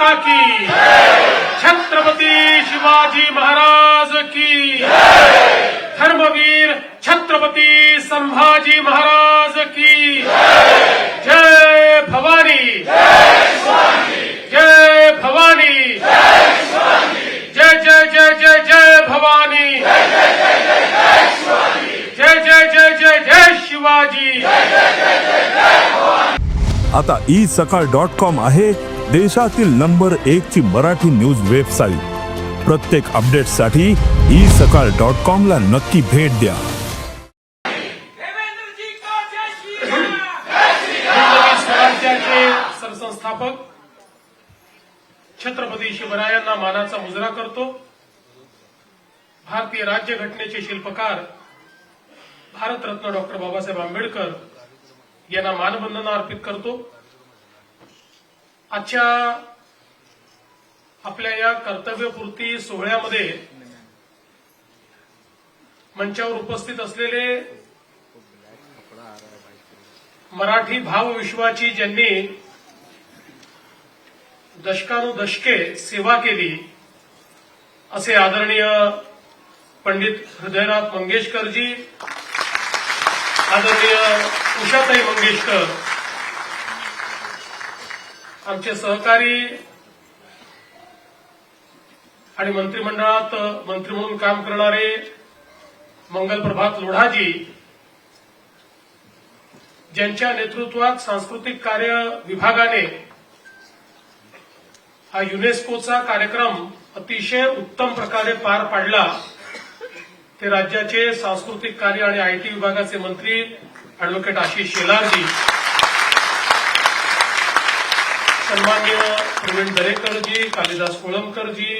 माता की। छत्रपती शिवाजी महाराज की। धर्मवीर छत्रपती संभाजी महाराज की। जय भवानी। जय भवानी। जय जय जय जय जय भवानी। जय जय जय जय जय शिवाजी। आता ई सकाळ डॉट कॉम आहे. देशातील नंबर एक ची मराठी न्यूज वेबसाईट. प्रत्येक अपडेटसाठी ई सकाळ डॉट कॉम ला नक्की भेट द्या. देवेंद्र जी को जय श्री राम. हिंदवी स्वराज्याचे सरसंस्थापक छत्रपती शिवरायांना मानाचा मुजरा करतो. भारतीय राज्यघटनेचे शिल्पकार भारतरत्न डॉक्टर बाबासाहेब आंबेडकर यांना मानवंदना अर्पित करतो. आजच्या आपल्या या कर्तव्यपूर्ती सोहळ्यामध्ये मंचावर उपस्थित असलेले मराठी भावविश्वाची ज्यांनी दशकानुदशके सेवा केली असे आदरणीय पंडित हृदयनाथ मंगेशकरजी आदरणीय उषाताई मंगेशकर आमचे सहकारी आणि मंत्रिमंडळात मंत्री म्हणून काम करणारे मंगलप्रभात लोढाजी ज्यांच्या नेतृत्वात सांस्कृतिक कार्य विभागाने हा युनेस्कोचा कार्यक्रम अतिशय उत्तम प्रकारे पार पाडला. ते राज्याचे सांस्कृतिक कार्य आणि आयटी विभागाचे मंत्री अॅडव्होकेट आशिष शेलारजी. सन्मान्य प्रवीण दरेकरजी कालिदास कोळंबकरजी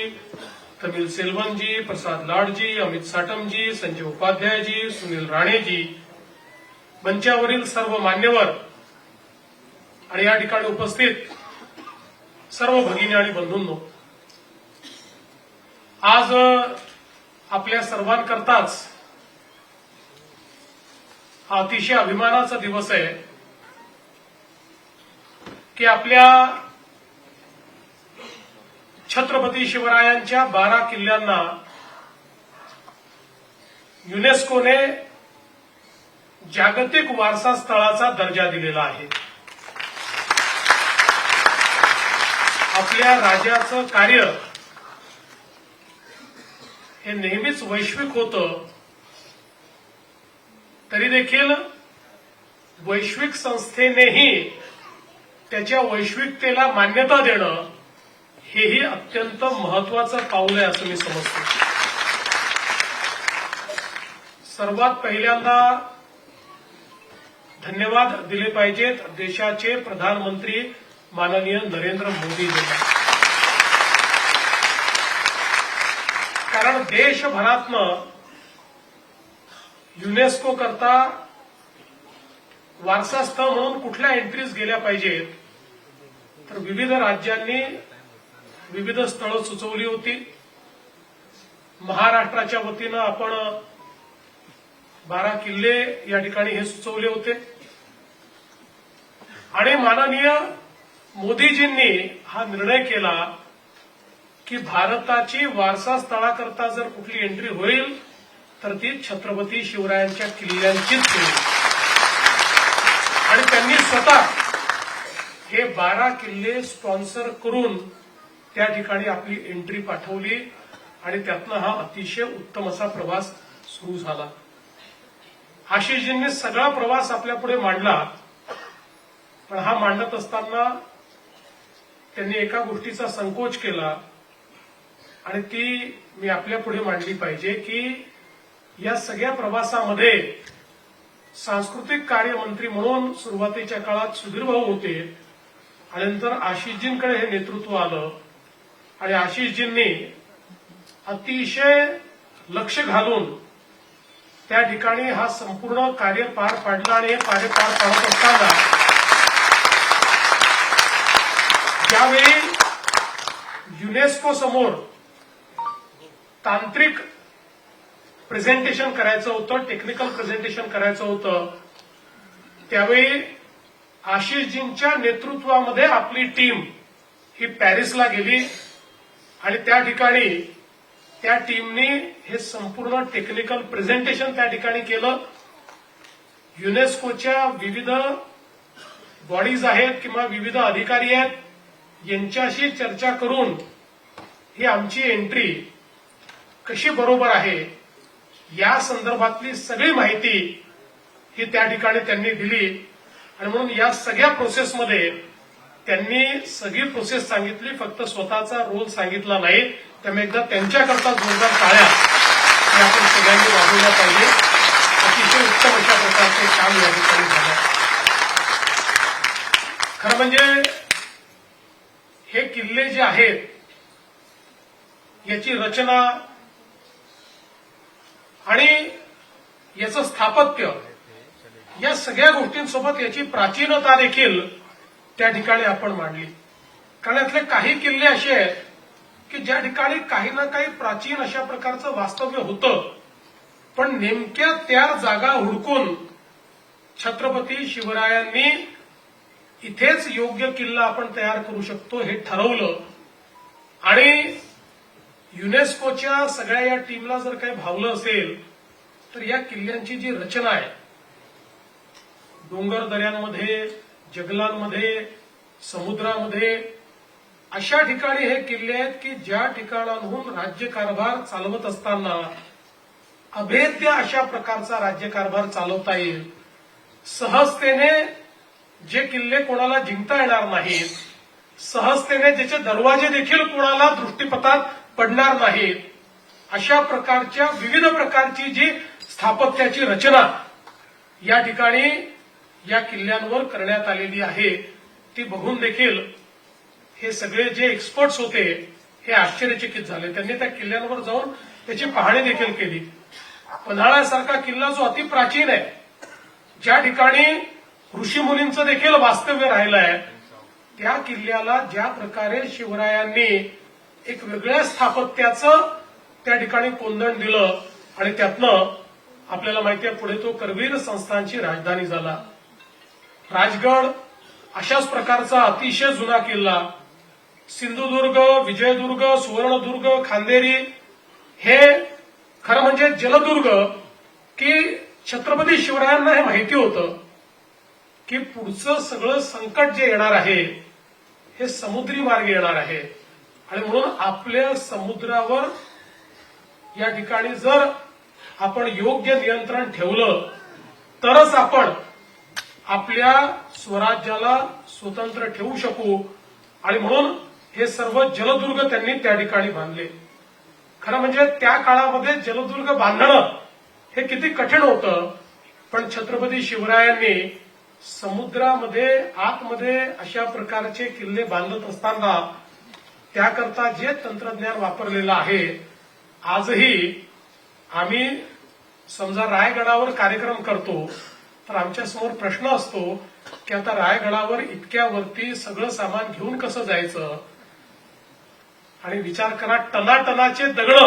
कपिल सेल्वनजी प्रसाद लाडजी अमित साटमजी संजय उपाध्यायजी सुनील राणेजी. मंचावरील सर्व मान्यवर आणि या ठिकाणी उपस्थित सर्व भगिनी आणि बंधूंनो आज आपल्या सर्वांकरताच हा अतिशय अभिमानाचा दिवस आहे. की आपल्या छत्रपती शिवरायांच्या बारा किल्ल्यांना युनेस्कोने जागतिक वारसा स्थळाचा दर्जा दिलेला आहे. आपल्या राजाचं कार्य हे नेहमीच वैश्विक होतं. तरी देखील वैश्विक संस्थेनेही त्याच्या वैश्विकतेला मान्यता देणं हेही अत्यंत महत्वाचं पाऊल आहे असं मी समजतो. सर्वात पहिल्यांदा धन्यवाद दिले पाहिजेत देशाचे प्रधानमंत्री माननीय नरेंद्र मोदीजींना. कारण देशभरातनं युनेस्को करता वारसास्थळ म्हणून कुठल्या एंट्रीज गेल्या पाहिजेत? तर विविध राज्यांनी विविध स्थळं सुचवली होती. महाराष्ट्राच्या वतीनं आपण बारा किल्ले या ठिकाणी हे सुचवले होते. आणि माननीय मोदीजींनी हा निर्णय केला की भारताची वारसा स्थळाकरता जर कुठली एंट्री होईल तर ती छत्रपती शिवरायांच्या किल्ल्यांचीच होईल. आणि त्यांनी स्वतः हे बारा किल्ले स्पॉन्सर करून त्या ठिकाणी आपली एंट्री पाठवली आणि त्यातनं हा अतिशय उत्तम असा प्रवास सुरू झाला. आशिषजींनी सगळा प्रवास आपल्यापुढे मांडला पण हा मांडत असताना त्यांनी एका गोष्टीचा संकोच केला आणि ती मी आपल्या पुढे मांडली पाहिजे की या सगळ्या प्रवासामध्ये सांस्कृतिक कार्यमंत्री म्हणून सुरुवातीच्या काळात सुधीर भाऊ होते. आणि नंतर आशिषजींकडे हे नेतृत्व आलं. आणि आशिषजींनी अतिशय लक्ष घालून त्या ठिकाणी हा संपूर्ण कार्य पार पाडला आणि हे कार्य पार पाडत असताना ज्यावेळी युनेस्को समोर तांत्रिक प्रेझेंटेशन करायचं होतं टेक्निकल प्रेझेंटेशन करायचं होतं त्यावेळी आशिषजींच्या नेतृत्वामध्ये आपली टीम ही पॅरिसला गेली आणि त्या ठिकाणी त्या टीमनी हे संपूर्ण टेक्निकल प्रेझेंटेशन त्या ठिकाणी केलं. युनेस्कोच्या विविध बॉडीज आहेत किंवा विविध अधिकारी आहेत यांच्याशी चर्चा करून ही आमची एंट्री कशी बरोबर आहे या संदर्भातली सगळी माहिती ही त्या ठिकाणी त्यांनी दिली. आणि म्हणून या सगळ्या प्रोसेसमध्ये त्यांनी सगळी प्रोसेस सांगितली फक्त स्वतःचा रोल सांगितला नाही त्यामुळे एकदा त्यांच्याकरता जोरदार टाळ्या हे आपण सगळ्यांनी वाजवल्या पाहिजे. अतिशय उत्तम अशा प्रकारचे काम या ठिकाणी झालं. खरं म्हणजे हे किल्ले जे आहेत याची रचना आणि याचं स्थापत्य या सगळ्या गोष्टींसोबत याची प्राचीनता देखील त्या ठिकाणी आपण मांडली. कारण यातले काही किल्ले असे आहेत की ज्या ठिकाणी काही ना काही प्राचीन अशा प्रकारचं वास्तव्य होतं. पण नेमक्या त्या जागा हुडकून छत्रपती शिवरायांनी इथेच योग्य किल्ला आपण तयार करू शकतो हे ठरवलं. आणि युनेस्कोच्या सगळ्या या टीमला जर काही भावलं असेल तर या किल्ल्यांची जी रचना आहे डोंगर दऱ्यांमध्ये जंगलांमध्ये समुद्रामध्ये अशा ठिकाणी हे किल्ले आहेत की ज्या ठिकाणांहून राज्यकारभार चालवत असताना अभेद्य अशा प्रकारचा राज्यकारभार चालवता येईल. सहजतेने जे किल्ले कोणाला जिंकता येणार नाहीत सहजतेने ज्याचे दरवाजे देखील कोणाला दृष्टीपथात पडणार नाहीत अशा प्रकारच्या विविध प्रकारची जी स्थापत्याची रचना या ठिकाणी या किल्ल्यांवर करण्यात आलेली आहे ती बघून देखील हे सगळे जे एक्सपर्ट्स होते हे आश्चर्यचकित झाले. त्यांनी त्या किल्ल्यांवर जाऊन त्याची पाहणी देखील केली. पन्हाळ्यासारखा किल्ला जो अतिप्राचीन आहे ज्या ठिकाणी ऋषीमुनींचं देखील वास्तव्य राहिलं आहे त्या किल्ल्याला ज्या प्रकारे शिवरायांनी एक वेगळ्या स्थापत्याचं त्या ठिकाणी कोंदण दिलं आणि त्यातनं आपल्याला माहिती आहे पुढे तो करवीर संस्थांची राजधानी झाला. राजगड अशाच प्रकारचा अतिशय जुना किल्ला. सिंधुदुर्ग विजयदुर्ग सुवर्णदुर्ग खांदेरी हे खरं म्हणजे जलदुर्ग की छत्रपती शिवरायांना हे माहिती होतं की पुढचं सगळं संकट जे येणार आहे हे समुद्री मार्गे येणार आहे. आणि म्हणून आपल्या समुद्रावर या ठिकाणी जर आपण योग्य नियंत्रण ठेवलं तरच आपण आपल्या स्वराज्याला स्वतंत्र ठेवू शकू. आणि म्हणून हे सर्व जलदुर्ग त्यांनी त्या ठिकाणी बांधले. खरं म्हणजे त्या काळामध्ये जलदुर्ग बांधणं हे किती कठीण होतं. पण छत्रपती शिवरायांनी समुद्रामध्ये आतमध्ये अशा प्रकारचे किल्ले बांधत असताना त्याकरता जे तंत्रज्ञान वापरलेलं आहे आजही आम्ही समजा रायगडावर कार्यक्रम करतो तर आमच्यासमोर प्रश्न असतो की आता रायगडावर इतक्या वरती सगळं सामान घेऊन कसं जायचं? आणि विचार करा टनाटनाचे दगड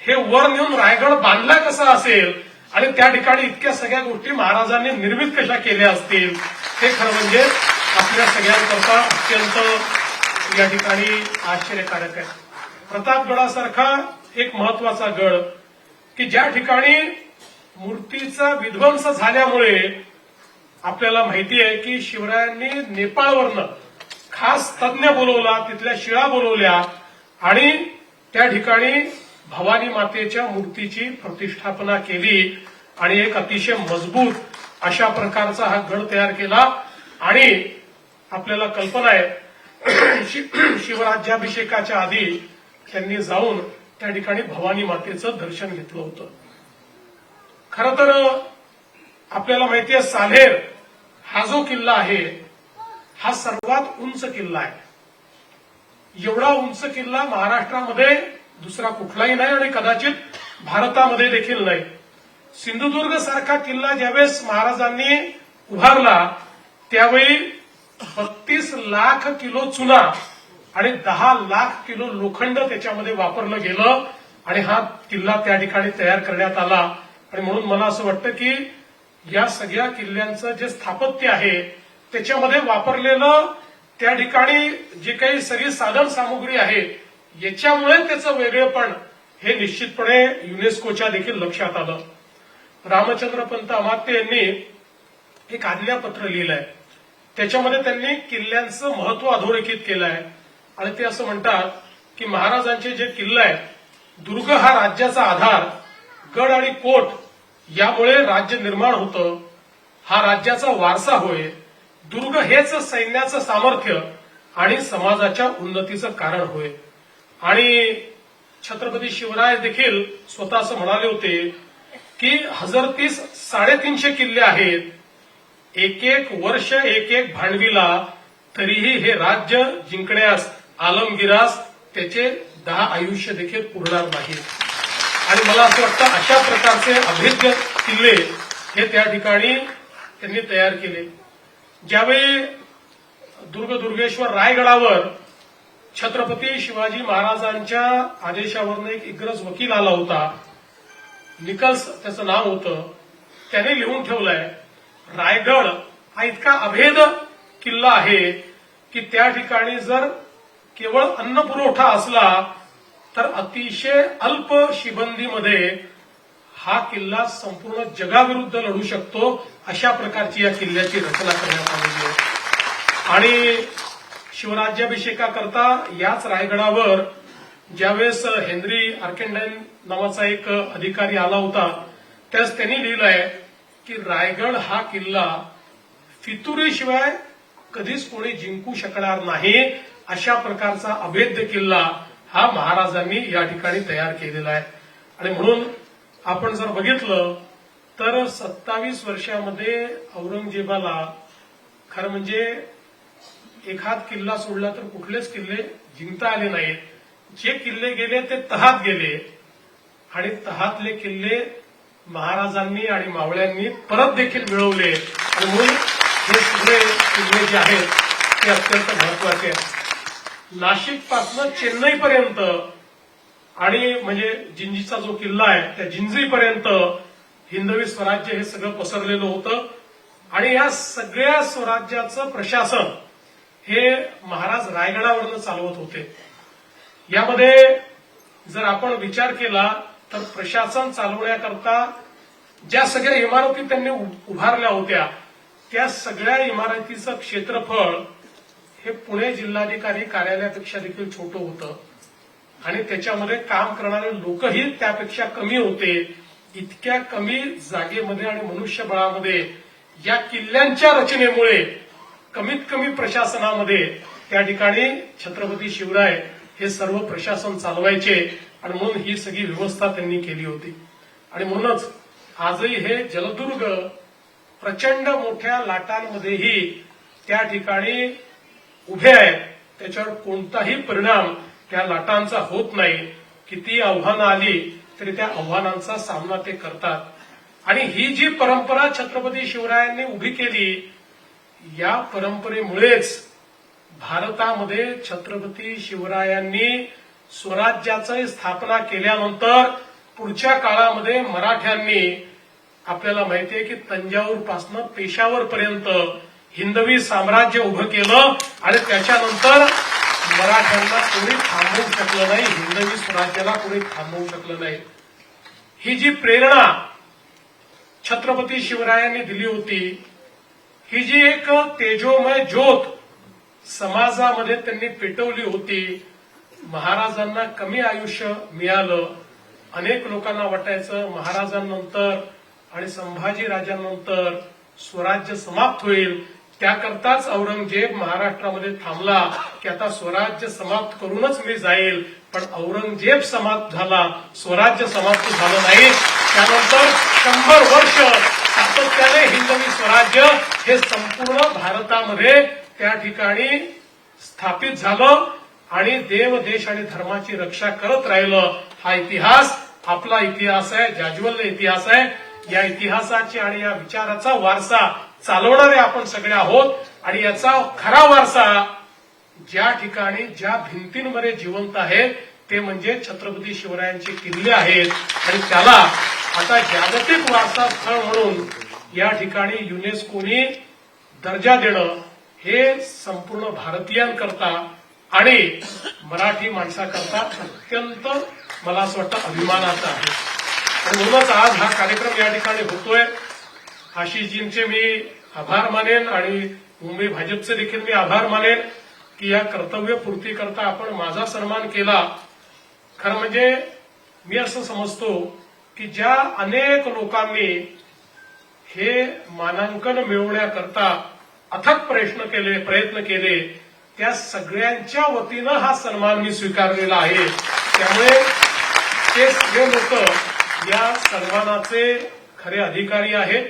हे वर नेऊन रायगड बांधला कसा असेल? आणि त्या ठिकाणी इतक्या सगळ्या गोष्टी महाराजांनी निर्मित कशा केल्या असतील? हे खरं म्हणजे आपल्या सगळ्यांकरता अत्यंत या ठिकाणी आश्चर्यकारक आहे. प्रतापगडासारखा एक महत्त्वाचा गड की ज्या ठिकाणी मूर्तीचा विध्वंस झाल्यामुळे आपल्याला माहिती आहे की शिवरायांनी नेपाळवरनं खास तज्ज्ञ बोलवला तिथल्या शिळा बोलवल्या आणि त्या ठिकाणी भवानी मातेच्या मूर्तीची प्रतिष्ठापना केली आणि एक अतिशय मजबूत अशा प्रकारचा हा गड तयार केला. आणि आपल्याला कल्पना आहे शिवराज्याभिषेकाच्या आधी त्यांनी जाऊन त्या ठिकाणी भवानी मातेचं दर्शन घेतलं होतं. खरं तर आपल्याला माहिती आहे साल्हेर हा जो किल्ला आहे हा सर्वात उंच किल्ला आहे. एवढा उंच किल्ला महाराष्ट्रामध्ये दुसरा कुठलाही नाही आणि कदाचित भारतामध्ये देखील नाही. सिंधुदुर्ग सारखा किल्ला ज्यावेळेस महाराजांनी उभारला त्यावेळी बत्तीस लाख किलो चुना आणि दहा लाख किलो लोखंड त्याच्यामध्ये वापरलं गेलं आणि हा किल्ला त्या ठिकाणी तयार करण्यात आला. आणि म्हणून मला असं वाटतं की या सगळ्या किल्ल्यांचं जे स्थापत्य आहे त्याच्यामध्ये वापरलेलं त्या ठिकाणी जी काही सगळी साधन सामुग्री आहे याच्यामुळे त्याचं वेगळेपण हे निश्चितपणे युनेस्कोच्या देखील लक्षात आलं. रामचंद्र पंत अमात्य यांनी एक आज्ञापत्र लिहिलंय. त्याच्यामध्ये त्यांनी किल्ल्यांचं महत्त्व अधोरेखित केलं आहे आणि ते असं म्हणतात की महाराजांचे जे किल्ले आहेत दुर्ग हा राज्याचा आधार गड आणि कोट यामुळे राज्य निर्माण होतं हा राज्याचा वारसा होय दुर्ग हेच सैन्याचं सामर्थ्य आणि समाजाच्या उन्नतीचं कारण होय. आणि छत्रपती शिवराय देखील स्वतः असं म्हणाले होते की हजार तीस साडेतीनशे किल्ले आहेत. एक एक वर्ष एक एक भांडवीला तरीही हे राज्य जिंकण्यास आलमगिरास त्याचे दहा आयुष्य देखील पुरणार नाही. आणि मला असं वाटतं अशा प्रकारचे अभेद्य किल्ले हे त्या ठिकाणी त्यांनी तयार केले. ज्यावेळी दुर्ग दुर्गेश्वर रायगडावर छत्रपती शिवाजी महाराजांच्या आदेशावरनं एक इग्रज वकील आला होता निकल्स त्याचं नाव होतं त्याने लिहून ठेवलंय रायगड हा इतका अभेद किल्ला आहे की त्या ठिकाणी जर केवळ अन्न पुरवठा असला तर अतिशय अल्प शिबंदीमध्ये हा किल्ला संपूर्ण जगाविरुद्ध लढू शकतो अशा प्रकारची या किल्ल्याची रचना करण्यात आलेली आहे. आणि शिवराज्याभिषेकाकरता याच रायगडावर ज्यावेळेस हेनरी आर्केंडाईन नावाचा एक अधिकारी आला होता त्यास त्यांनी लिहिलंय की रायगड हा किल्ला फितुरीशिवाय कधीच कोणी जिंकू शकणार नाही अशा प्रकारचा अभेद्य किल्ला हा महाराजांनी या ठिकाणी तयार केलेला आहे. आणि म्हणून आपण जर बघितलं तर सत्तावीस वर्षामध्ये औरंगजेबाला खरं म्हणजे एखाद किल्ला सोडला तर कुठलेच किल्ले जिंकता आले नाहीत. जे किल्ले गेले ते तहात गेले. आणि तहातले किल्ले महाराजांनी आणि मावळ्यांनी परत देखील मिळवले. आणि म्हणून हे सगळे किल्ले जे आहेत ते अत्यंत महत्त्वाचे आहेत. नाशिक पासनं चेन्नईपर्यंत आणि म्हणजे जिंजीचा जो किल्ला आहे त्या जिंजीपर्यंत हिंदवी स्वराज्य हे सगळं पसरलेलं होतं. आणि या सगळ्या स्वराज्याचं प्रशासन हे महाराज रायगडावरनं चालवत होते. यामध्ये जर आपण विचार केला तर प्रशासन चालवण्याकरता ज्या सगळ्या इमारती त्यांनी उभारल्या होत्या त्या सगळ्या इमारतीचं क्षेत्रफळ हे पुणे जिल्हाधिकारी कार्यालयापेक्षा देखील छोटं होतं. आणि त्याच्यामध्ये काम करणारे लोकही त्यापेक्षा कमी होते. इतक्या कमी जागेमध्ये आणि मनुष्यबळामध्ये या किल्ल्यांच्या रचनेमुळे कमीत कमी प्रशासनामध्ये त्या ठिकाणी छत्रपती शिवराय हे सर्व प्रशासन चालवायचे आणि म्हणून ही सगळी व्यवस्था त्यांनी केली होती. आणि म्हणूनच आजही हे जलदुर्ग प्रचंड मोठ्या लाटांमध्येही त्या ठिकाणी उभे आहेत. त्याच्यावर कोणताही परिणाम त्या लाटांचा होत नाही. किती आव्हानं आली तरी त्या आव्हानांचा सामना ते करतात. आणि ही जी परंपरा छत्रपती शिवरायांनी उभी केली या परंपरेमुळेच भारतामध्ये छत्रपती शिवरायांनी स्वराज्याची स्थापना केल्यानंतर पुढच्या काळामध्ये मराठ्यांनी आपल्याला माहितीये की तंजावूर पासनं पेशावर पर्यंत हिंदवी साम्राज्य उभं केलं आणि त्याच्यानंतर मराठ्यांना कोणी थांबवू शकलं नाही हिंदवी स्वराज्याला कोणी थांबवू शकलं नाही. ही जी प्रेरणा छत्रपती शिवरायांनी दिली होती ही जी एक तेजोमय ज्योत समाजामध्ये त्यांनी पेटवली होती महाराजांना कमी आयुष्य मिळालं अनेक लोकांना वाटायचं महाराजांनंतर आणि संभाजी राजांनंतर स्वराज्य समाप्त होईल त्याकरताच औरंगजेब महाराष्ट्रामध्ये थांबला की आता स्वराज्य समाप्त करूनच मी जाईल. पण औरंगजेब समाप्त झाला स्वराज्य समाप्त झालं नाही. त्यानंतर शंभर वर्ष सातत्याने हिंदवी स्वराज्य हे संपूर्ण भारतामध्ये त्या ठिकाणी स्थापित झालं आणि देव देश आणि धर्माची रक्षा करत राहिलं. हा इतिहास आपला इतिहास आहे जाज्वल्य इतिहास आहे. या इतिहासाची आणि या विचाराचा वारसा चालवणारे आपण सगळे आहोत आणि याचा खरा वारसा ज्या ठिकाणी ज्या भिंतींमध्ये जिवंत आहे ते म्हणजे छत्रपती शिवरायांचे किल्ले आहेत. आणि त्याला आता जागतिक वारसा स्थळ म्हणून या ठिकाणी युनेस्कोनी दर्जा देणं हे संपूर्ण भारतीयांकरता आणि मराठी माणसाकरता अत्यंत मला असं वाटतं अभिमानाचं आहे. म्हणूनच आज हा कार्यक्रम या ठिकाणी होतोय. आशिषजींचे मी आभार मानेन आणि मुंबई भाजपचे देखील मी आभार मानेन की या कर्तव्यपूर्ती करता आपण माझा सन्मान केला. खरं म्हणजे मी असं समजतो की ज्या अनेक लोकांनी हे मानांकन मिळवण्याकरता अथक प्रयत्न केले प्रयत्न केले त्या सगळ्यांच्या वतीनं हा सन्मान मी स्वीकारलेला आहे. त्यामुळे ते सगळे लोक या सन्मानाचे खरे अधिकारी आहेत.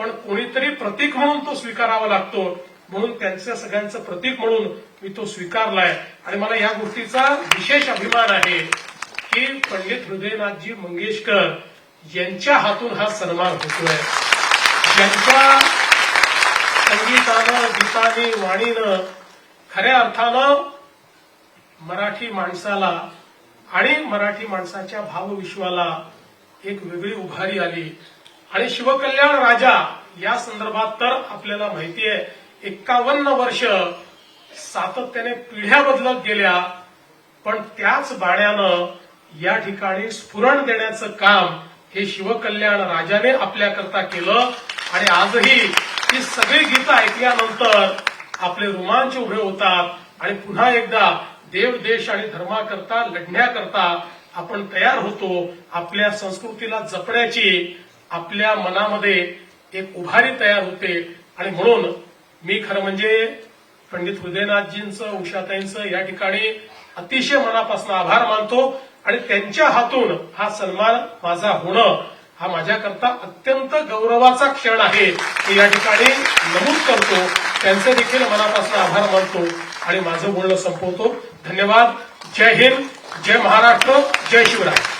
पण कोणीतरी प्रतीक म्हणून तो स्वीकारावा लागतो. म्हणून त्यांच्या सगळ्यांचं प्रतीक म्हणून मी तो स्वीकारलाय. आणि मला या गोष्टीचा विशेष अभिमान आहे की पंडित हृदयनाथजी मंगेशकर यांच्या हातून हा सन्मान होतोय. ज्यांच्या संगीतानं गीताने वाणीनं खऱ्या अर्थानं मराठी माणसाला आणि मराठी माणसाच्या भावविश्वाला एक वेगळी उभारी आली. आणि शिवकल्याण राजा या संदर्भात तर आपल्याला माहिती आहे एक्कावन्न वर्ष सातत्याने पिढ्या बदलत गेल्या पण त्याच बाण्यानं या ठिकाणी स्फुरण देण्याचं काम हे शिवकल्याण राजाने आपल्याकरता केलं. आणि आजही ही सगळी गीतं ऐकल्यानंतर आपले रोमांच उभे होतात. आणि पुन्हा एकदा देव देश आणि धर्माकरता लढण्याकरता आपण तयार होतो. आपल्या संस्कृतीला जपण्याची आपल्या मनामध्ये एक उभारी तयार होते. आणि म्हणून मी खरं म्हणजे पंडित हृदयनाथजींचं उषाताईंचं या ठिकाणी अतिशय मनापासून आभार मानतो. आणि त्यांच्या हातून हा सन्मान माझा होणं हा माझ्याकरता अत्यंत गौरवाचा क्षण आहे. हे या ठिकाणी नमूद करतो. त्यांचे देखील मनापासून आभार मानतो. आणि माझं बोलणं संपवतो. धन्यवाद. जय हिंद. जय महाराष्ट्र. जय शिवराय.